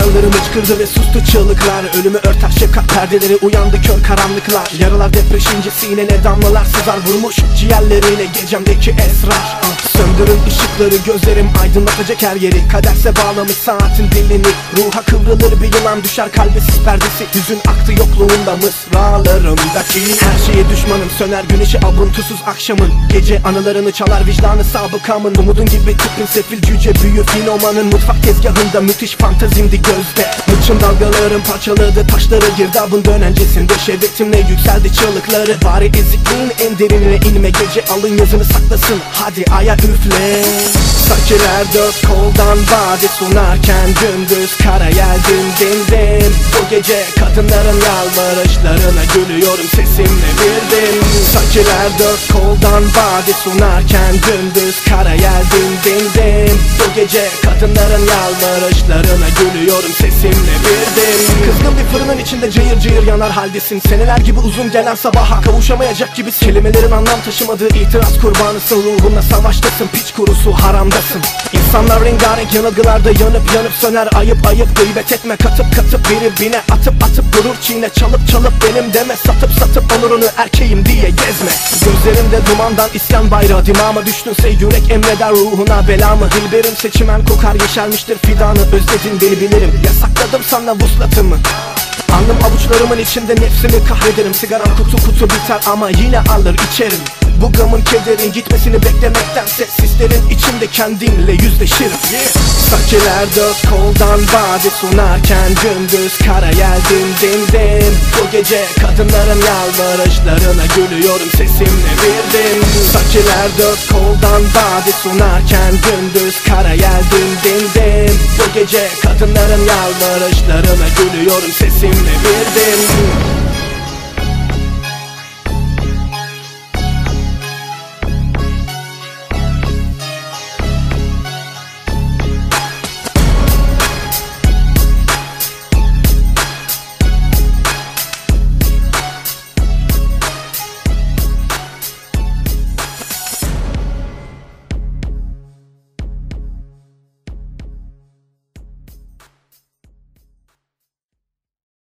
Duyanlarım hıçkırdı ve sustu çığlıklar. Ölümü örter şefkat perdeleri uyandı kör karanlıklar. Yaralar depreşince sinene damlalar sızar. Vurmuş Ciğerleriyle gecemdeki esrar. Ah, Söndürün ışıkları gözlerim aydınlatacak her yeri. Kaderse bağlamış saatin dilini. Ruha kıvrılır bir yılan düşer kalbesiz perdesi. Hüzün aktı yokluğunda mısralarımdaki. Her şeye düşmanım söner güneşi avuntusuz akşamın. Gece anılarını çalar vicdanı sabıkamın. Umudun gibi tipin sefil cüce büyü finomanın. Mutfak tezgahında müthiş fantazimdi gözde. Mıçın dalgalarım parçaladı taşları Girdabın dönencesinde şehvetimle yükseldi çığlıkları. Bari ezikliğin en derinine inme Gece alın yazını saklasın. Hadi aya üfle. Saçılar dört koldan vade sunarken Gündüz kara yeldim dindim Bu gece kadınların yalvarışlarına Gülüyorum sesimle bildim Saçılar dört koldan vade sunarken Gündüz kara yeldim dindim Bu gece kadınların yalvarışlarına Gülüyorum sesimle bildim Kızgın bir fırının içinde cayır cayır yanar haldesin. Seneler gibi uzun gelen sabaha kavuşamayacak gibi Kelimelerin anlam taşımadığı itiraz kurbanısın. Ruhunla savaştasın piç kurusu haramdasın İnsanlar rengarenk yanılgılarda yanıp yanıp söner. Ayıp ayıp gıybet etme. Katıp katıp biri bine Atıp atıp durur çiğne. Çalıp çalıp benim deme. Satıp satıp onurunu erkeğim diye gezme. Gözlerimde dumandan isyan bayrağı. Dimağıma düştünse yürek emreder ruhuna belamı. Dilberim seçimen kokar yeşermiştir fidanı. Özledin beni bilirim. Yasakladım sana vuslatımı Alnım avuçlarımın içinde nefsimi kahrederim. Sigaram kutu kutu biter ama yine alır içerim. Bu gamın kederin gitmesini beklemektense Sislerin içinde kendimle yüzleşirim. Sakiler dört koldan vade sunarken Gündüz kara yeldim dindim Bu gece kadınların yalvarışlarına Gülüyorum sesimle bildim Sakiler dört koldan vade sunarken Gündüz kara yeldim dindim gece. Kadınların yalvarışlarına Gülüyorum sesimle bildim